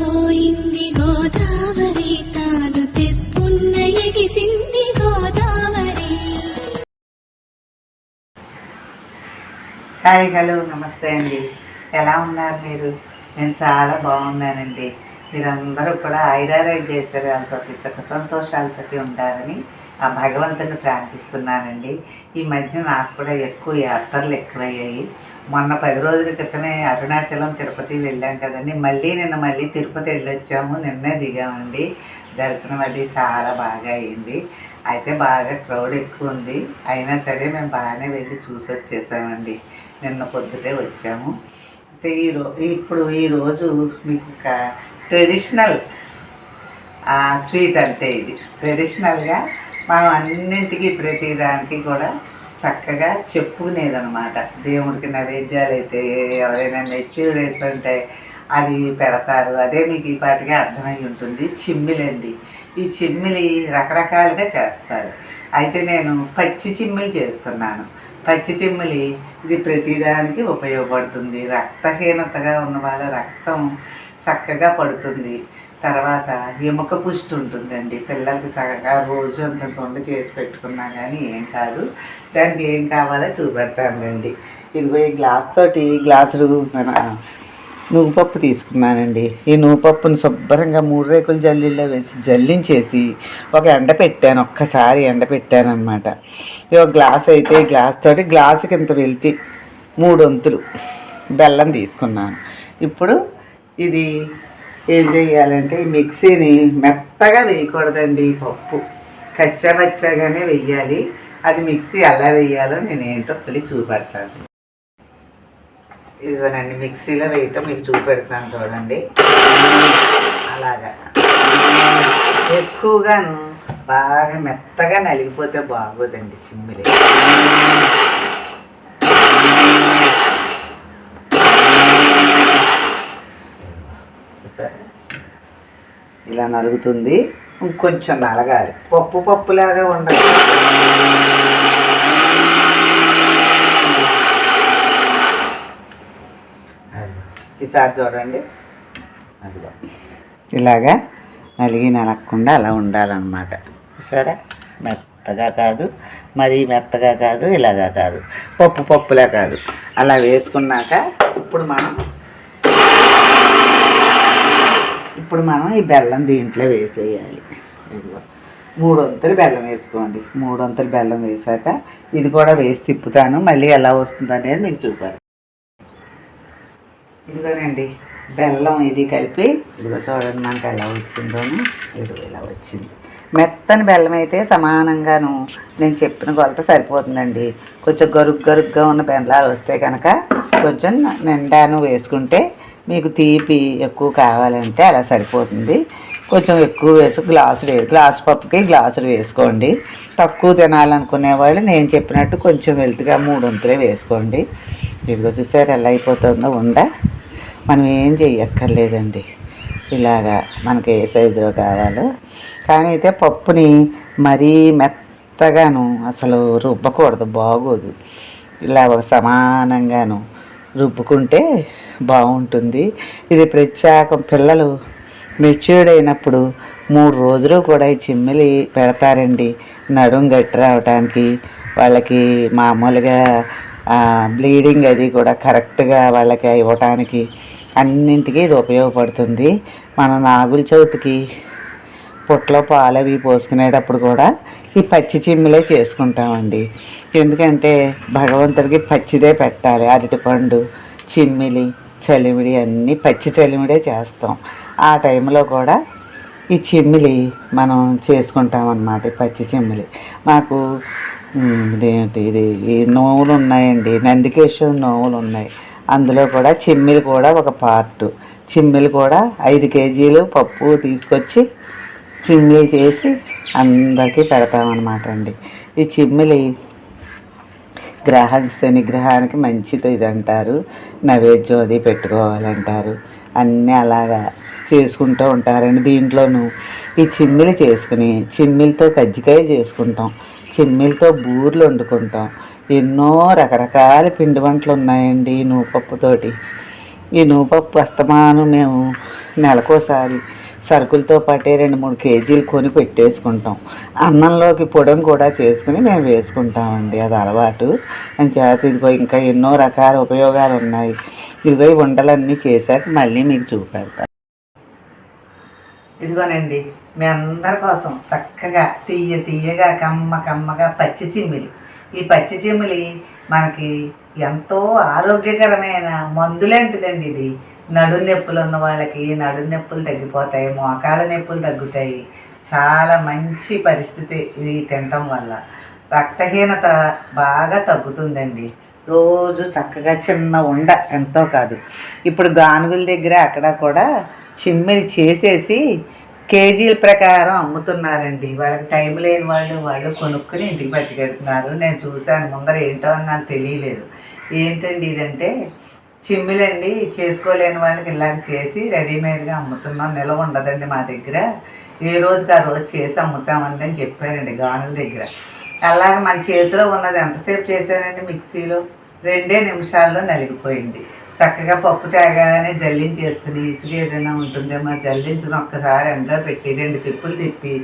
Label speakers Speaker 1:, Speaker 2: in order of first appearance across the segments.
Speaker 1: పోయింది గోదావరి తాను తెప్పున్న ఎగిసింది గోదావరి
Speaker 2: హాయ్ హలో నమస్తే అండి. ఎలా ఉన్నారు మీరు? నేను చాలా బాగున్నానండి. మీరందరూ కూడా ఐరారోగ్యేశ్వర్యాలతో సుఖ సంతోషాలతోటి ఉంటారని ఆ భగవంతుని ప్రార్థిస్తున్నానండి. ఈ మధ్య నాకు కూడా ఎక్కువ యాత్రలు ఎక్కువయ్యాయి. మొన్న పది రోజుల క్రితమే అరుణాచలం తిరుపతి వెళ్ళాం కదండి. మళ్ళీ నిన్న మళ్ళీ తిరుపతి వెళ్ళొచ్చాము. నిన్నే దిగామండి. దర్శనం అది చాలా బాగా అయింది. అయితే బాగా క్రౌడ్ ఎక్కువ ఉంది. అయినా సరే మేము బాగానే వెళ్ళి చూసి వచ్చేసామండి. నిన్న పొద్దుటే వచ్చాము. అయితే ఈ రో ఇప్పుడు ఈరోజు మీకు ఒక ట్రెడిషనల్ స్వీట్ అంటే ఇది. ట్రెడిషనల్గా మనం అన్నింటికి ప్రతి దానికి కూడా చక్కగా చెప్పుకునేదనమాట దేవుడికి నైవేద్యాలు అయితే ఎవరైనా మెచ్యూర్డ్ అవుతుంటే అది పెడతారు. అదే మీకు ఈ పాటిగా అర్థమై ఉంటుంది. చిమ్మిలండి. ఈ చిమ్మిలి రకరకాలుగా చేస్తారు. అయితే నేను పచ్చి చిమ్మిలి చేస్తున్నాను. పచ్చి చిమ్మిలి ఇది ప్రతిదానికి ఉపయోగపడుతుంది. రక్తహీనతగా ఉన్న వాళ్ళ రక్తం చక్కగా పడుతుంది. తర్వాత ఎముక పుష్టి ఉంటుందండి. పిల్లలకి చక్కగా రోజు అంత తొండ చేసి పెట్టుకున్నా కానీ ఏం కాదు. దానికి ఏం కావాలో చూపెడతానండి ఇదిగో ఈ గ్లాస్ తోటి గ్లాసు మన నువ్వుపప్పు తీసుకున్నానండి. ఈ నువ్వుపప్పును శుభ్రంగా మూడు రేకుల జల్లీలో వేసి జల్లించేసి ఒక ఎండ పెట్టాను. ఒక్కసారి ఎండ పెట్టాను అనమాట ఈ ఒక గ్లాస్ అయితే ఈ గ్లాస్ తోటి గ్లాసుకి ఇంత వెళ్తే మూడు వంతులు బెల్లం తీసుకున్నాను. ఇప్పుడు ఇది ఏం చేయాలంటే ఈ మిక్సీని మెత్తగా వేయకూడదండి పప్పు. కచ్చాబచ్చాగానే వెయ్యాలి అది మిక్సీ ఎలా వేయాలో నేను ఏంటో మళ్ళీ చూపెడతాను. ఇదిగోనండి మిక్సీలో వేయటం మీకు చూపెడతాను చూడండి. అలాగా. ఎక్కువగాను బాగా మెత్తగా నలిగిపోతే బాగోదండి చిమ్మిలి. ఇలా నలుగుతుంది. ఇంకొంచెం నలగాలి. పప్పు పప్పులాగా ఉండాలి. అది. ఈసారి చూడండి. అదిగో. ఇలాగా నలిగి నలగకుండా అలా ఉండాలన్నమాట. సరే? మెత్తగా కాదు. మరీ మెత్తగా కాదు ఇలాగా కాదు. పప్పు పప్పులా కాదు. అలా వేసుకున్నాక ఇప్పుడు మనం ఇప్పుడు మనం ఈ బెల్లం దీంట్లో వేసేయాలి. ఇదిగో. మూడు వంతులు బెల్లం వేసుకోండి. మూడు వంతులు బెల్లం వేసాక ఇది కూడా వేసి తిప్పుతాను. మళ్ళీ ఎలా వస్తుంది అనేది మీకు చూపాడు ఇదిగోనండి బెల్లం ఇది కలిపి ఇదిగో చూడండి మనకు ఎలా వచ్చిందో ఇదిగో ఇలా వచ్చింది. మెత్తని బెల్లం అయితే సమానంగాను నేను చెప్పిన కొలత సరిపోతుందండి. కొంచెం గరుగ్ గరుగ్గా ఉన్న బెల్లాలు వస్తే కనుక కొంచెం నిండాను వేసుకుంటే మీకు తీపి ఎక్కువ కావాలంటే అలా సరిపోతుంది. కొంచెం ఎక్కువ వేసి గ్లాసులు వే గ్లాసు పప్పుకి గ్లాసులు వేసుకోండి. తక్కువ తినాలనుకునే వాళ్ళు నేను చెప్పినట్టు కొంచెం వెళ్తుగా మూడు వంతులే వేసుకోండి. ఇదిగో చూసారు ఎలా అయిపోతుందో ఉండ. మనం ఏం చెయ్యక్కర్లేదండి. ఇలాగా మనకి ఏ సైజులో కావాలో. కానీ అయితే పప్పుని మరీ మెత్తగాను అసలు రుబ్బకూడదు బాగోదు. ఇలా ఒక సమానంగాను రుబ్బుకుంటే బాగుంటుంది. ఇది ప్రత్యేకం. పిల్లలు మెచ్యూర్డ్ అయినప్పుడు మూడు రోజులు కూడా ఈ చిమ్మిలి పెడతారండి. నడుం గట్టి రావటానికి వాళ్ళకి మామూలుగా బ్లీడింగ్ అది కూడా కరెక్ట్గా వాళ్ళకి ఇవ్వటానికి అన్నింటికీ ఇది ఉపయోగపడుతుంది. మన నాగుల చవితికి పొట్లో పాలు అవి పోసుకునేటప్పుడు కూడా ఈ పచ్చి చిమ్మిలే చేసుకుంటామండి. ఎందుకంటే భగవంతుడికి పచ్చిదే పెట్టాలి. అరటిపండు చిమ్మిలి చలిమిడి అన్నీ పచ్చి చలిమిడే చేస్తాం. ఆ టైంలో కూడా ఈ చిమ్మిలి మనం చేసుకుంటాం అన్నమాట ఈ పచ్చి చిమ్మిలి. మాకు ఇదేంటి ఇది ఈ నోవులు ఉన్నాయండి నందికేశ్వరం నోవులు ఉన్నాయి అందులో కూడా చిమ్మిలి కూడా ఒక పార్ట్. చిమ్మిలి కూడా ఐదు కేజీలు పప్పు తీసుకొచ్చి చిమ్మిలి చేసి అందరికీ పెడతామన్నమాట అండి. ఈ చిమ్మిలి గ్రహ శని గ్రహానికి మంచిది ఇది అంటారు నైవేద్యం అది పెట్టుకోవాలంటారు. అన్నీ అలాగా చేసుకుంటూ ఉంటారండి దీంట్లోనూ. ఈ చిమ్మిలి చేసుకుని చిమ్మిలితో కజ్జికాయ చేసుకుంటాం. చిమ్మిలితో బూర్లు వండుకుంటాం. ఎన్నో రకరకాల పిండి వంటలు ఉన్నాయండి ఈ నూపప్పుతోటి. ఈ నూపప్పు అస్తమానం మేము నెలకోసారి సరుకులతో పాటే రెండు మూడు కేజీలు కొని పెట్టేసుకుంటాం. అన్నంలోకి పొడం కూడా చేసుకుని మేము వేసుకుంటామండి అది అలవాటు. అని చేత ఇదిగో ఇంకా ఎన్నో రకాల ఉపయోగాలు ఉన్నాయి. ఇదిగో ఈ వంటలన్నీ చేశాక మళ్ళీ మీకు చూపెడతాను ఇదిగోనండి మీ అందరి కోసం చక్కగా తీయ తీయగా కమ్మ కమ్మగా పచ్చి చిమ్మిలి. ఈ పచ్చి చిమ్మిలి మనకి ఎంతో ఆరోగ్యకరమైన మందులాంటిదండి ఇది. నడు నొప్పులు ఉన్న వాళ్ళకి నడు నొప్పులు తగ్గిపోతాయి మోకాళ్ళ నొప్పులు తగ్గుతాయి. చాలా మంచి పరిస్థితి ఇది తినటం వల్ల. రక్తహీనత బాగా తగ్గుతుందండి. రోజు చక్కగా చిన్న ఉండ ఎంతో కాదు. ఇప్పుడు గానుగుల దగ్గర అక్కడ కూడా చిమ్మిరి చేసేసి కేజీల ప్రకారం అమ్ముతున్నారండి. వాళ్ళకి టైం లేని వాళ్ళు వాళ్ళు కొనుక్కుని ఇంటికి పట్టుకెడుతున్నారు నేను చూశాను ముందర ఏంటో అని నాకు తెలియలేదు. ఏంటండి ఇదంటే చిమ్మిలండి చేసుకోలేని వాళ్ళకి ఇలాగ చేసి రెడీమేడ్గా అమ్ముతున్నాం. నిలవ ఉండదండి మా దగ్గర. ఏ రోజుకి ఆ రోజు చేసి అమ్ముతామండి అని చెప్పారండి గానుల దగ్గర. అలాగ మన చేతిలో ఉన్నది ఎంతసేపు చేశానండి మిక్సీలో? రెండే నిమిషాల్లో నలిగిపోయింది. చక్కగా పప్పు తేగానే జల్లించేసుకుని ఇసుక ఏదైనా ఉంటుందేమో జల్లించుని ఒక్కసారి ఎండలో పెట్టి రెండు తిప్పులు తిప్పి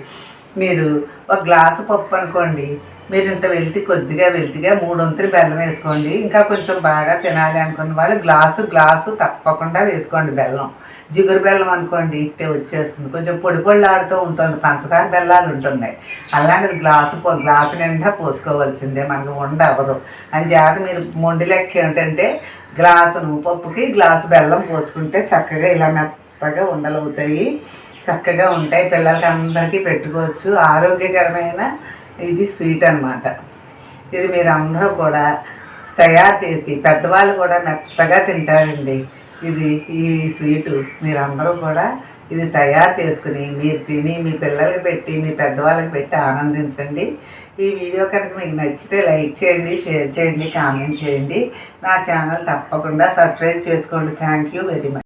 Speaker 2: మీరు ఒక గ్లాసు పప్పు అనుకోండి మీరు ఇంత వెళ్తి కొద్దిగా వెళ్తిగా మూడు వంతులు బెల్లం వేసుకోండి ఇంకా కొంచెం బాగా తినాలి అనుకున్న వాళ్ళు గ్లాసు గ్లాసు తప్పకుండా వేసుకోండి బెల్లం. జిగురు బెల్లం అనుకోండి ఇట్టే వచ్చేస్తుంది. కొంచెం పొడి పొడిలాడుతూ ఉంటుంది పంచదార బెల్లాలు ఉంటున్నాయి. అలాంటిది గ్లాసు పో గ్లాసు నిండా పోసుకోవాల్సిందే మనకు ఉండ అవ్వదు అని చేత మీరు మొండి లెక్క ఏంటంటే గ్లాసు పప్పుకి గ్లాసు బెల్లం పోసుకుంటే చక్కగా ఇలా మెత్తగా ఉండలవుతాయి. చక్కగా ఉంటాయి. పిల్లలకి అందరికీ పెట్టుకోవచ్చు. ఆరోగ్యకరమైన ఇది స్వీట్ అన్నమాట. ఇది మీరు అందరూ కూడా తయారు చేసి పెద్దవాళ్ళు కూడా మెత్తగా తింటారండి. ఇది ఈ స్వీటు మీరందరూ కూడా ఇది తయారు చేసుకుని మీరు తిని మీ పిల్లలకి పెట్టి మీ పెద్దవాళ్ళకి పెట్టి ఆనందించండి. ఈ వీడియో కనుక మీకు నచ్చితే లైక్ చేయండి షేర్ చేయండి కామెంట్ చేయండి. నా ఛానల్ తప్పకుండా సబ్స్క్రైబ్ చేసుకోండి. Thank you very much